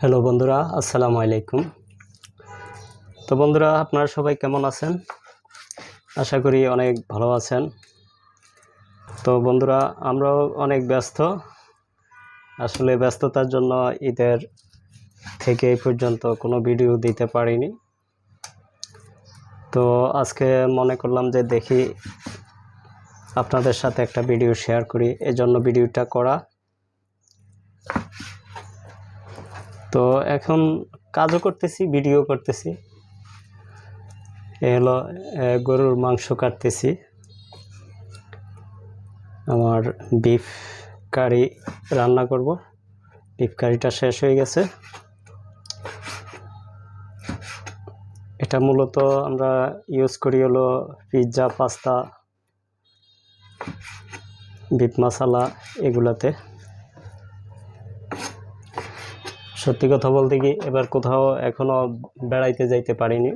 Hello বন্ধুরা, আসসালামু আলাইকুম। তো বন্ধুরা, আপনারা সবাই কেমন আছেন? আশা করি অনেক ভালো আছেন। তো বন্ধুরা, আমরাও অনেক ব্যস্ত। আসলে ব্যস্ততার জন্য ঈদের থেকে এই পর্যন্ত কোনো ভিডিও দিতে পারিনি। তো আজকে মনে করলাম যে দেখি আপনাদের সাথে একটা ভিডিও শেয়ার করি। এজন্য ভিডিওটা করা। তো এখন কাজও করতেছি, ভিডিও করতেছি। এ হলো গরুর মাংস কাটতেছি। আমার বিফ কারি রান্না করব। বিফ কারিটা শেষ হয়ে গেছে। এটা মূলত আমরা ইউজ করি হলো পিৎজা পাস্তা বিফ মশালা এগুলাতে। সত্যি কথা বলতে কি, এবার কোথাও এখনও বেড়াইতে যাইতে পারিনি।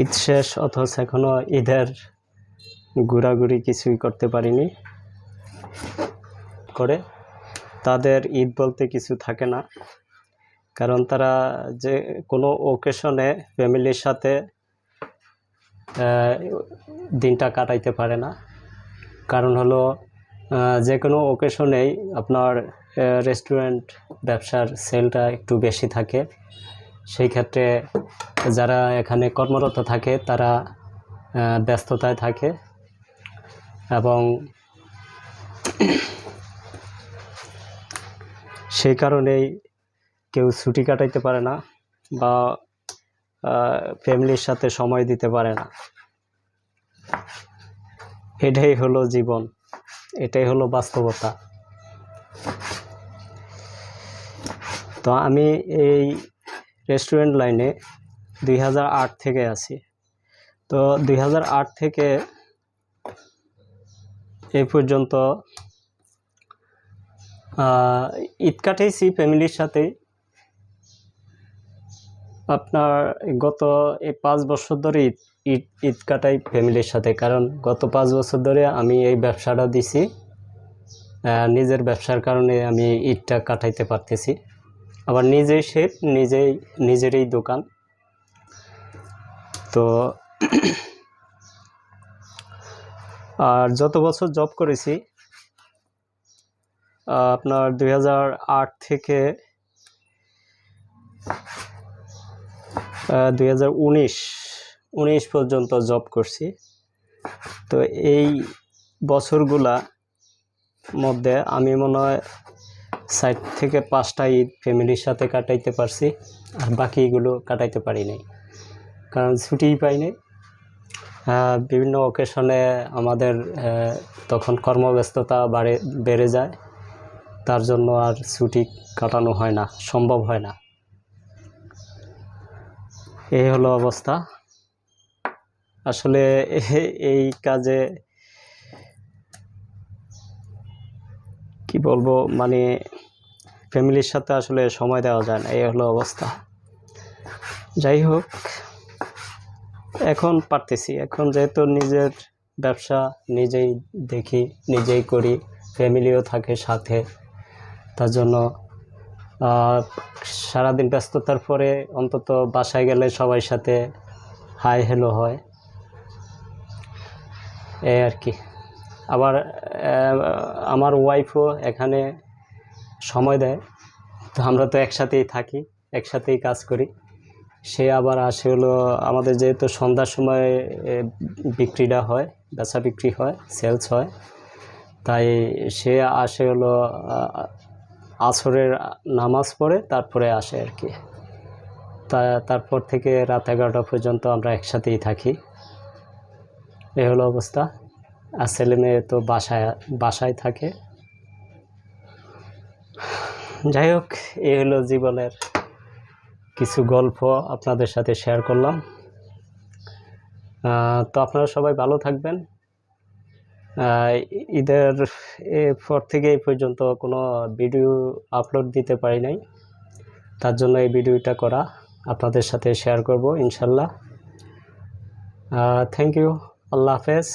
ঈদ শেষ, অথচ এখনও ঈদের ঘোরাঘুরি কিছুই করতে পারিনি। করে তাদের ঈদ বলতে কিছু থাকে না, কারণ তারা যে কোনো ওকেশনে ফ্যামিলির সাথে দিনটা কাটাইতে পারে না। কারণ হলো যে কোনো ওকেশনেই আপনার রেস্টুরেন্ট ব্যবসার সেলটা একটু বেশি থাকে। সেই ক্ষেত্রে যারা এখানে কর্মরত থাকে, তারা ব্যস্ততায় থাকে এবং সেই কারণেই কেউ ছুটি কাটাইতে পারে না বা ফ্যামিলির সাথে সময় দিতে পারে না। এটাই হলো জীবন। এটাই হলো বাস্তবতা। তো আমি এই রেস্টুরেন্ট লাইনে দুই হাজার আট থেকে আছি। তো দুই হাজার আট থেকে এই পর্যন্ত ঈদ ফ্যামিলির সাথেই আপনার গত এই পাঁচ বছর ধরে ঈদ ঈদ ঈদ কাটাই ফ্যামিলির সাথে। কারণ গত পাঁচ বছর ধরে আমি এই ব্যবসাটা দিছি নিজের ব্যবসার কারণে আমি ঈদটা কাটাইতে পারতেছি। আবার নিজেই শেপ নিজেই, নিজেরই দোকান। তো আর যত বছর জব করেছি আপনার দু হাজার আট থেকে দুই উনিশ পর্যন্ত জব করছি। তো এই বছরগুলা মধ্যে আমি মনে হয় সাইড থেকে পাঁচটা ঈদ ফ্যামিলির সাথে কাটাইতে পারছি, আর বাকিগুলো কাটাইতে পারি নাই। কারণ ছুটিই পাই নাই। বিভিন্ন অকেশনে আমাদের তখন কর্মব্যস্ততা বাড়ে, বেড়ে যায়। তার জন্য আর ছুটি কাটানো হয় না, সম্ভব হয় না। এই হলো অবস্থা। আসলে এই কাজে কি বলব মানে ফ্যামিলির সাথে আসলে সময় দেওয়া যায় না, এই হলো অবস্থা। যাই হোক, এখন পারতেছি। এখন যেহেতু নিজের ব্যবসা নিজেই দেখি, নিজেই করি, ফ্যামিলিও থাকে সাথে, তার জন্য সারাদিন ব্যস্ততার পরে অন্তত বাসায় গেলে সবার সাথে হাই হ্যালো হয়। এই আর কি। আবার আমার ওয়াইফও এখানে সময় দেয়। তো আমরা তো একসাথেই থাকি, একসাথেই কাজ করি। সে আবার আসে হলো, আমাদের যেহেতু সন্ধ্যার সময় বিক্রিটা হয়, বেচা বিক্রি হয় সেলস হয়। তাই সে আসে হলো আসরের নামাজ পড়ে তারপরে আসে আর কি। তা, তারপর থেকে রাত এগারোটা পর্যন্ত আমরা একসাথেই থাকি। এ হলো অবস্থা। আর ছেলে মেয়ে তো বাসায় বাসায় থাকে। যাই হোক, এ হলো জীবনের কিছু গল্প আপনাদের সাথে শেয়ার করলাম। তো আপনারা সবাই ভালো থাকবেন। ঈদের পর থেকে এই পর্যন্ত কোনো ভিডিও আপলোড দিতে পারি নাই। তার জন্য এই ভিডিওটা করা আপনাদের সাথে শেয়ার করব, ইনশাল্লাহ। থ্যাংক ইউ আল্লাহ হাফেজ।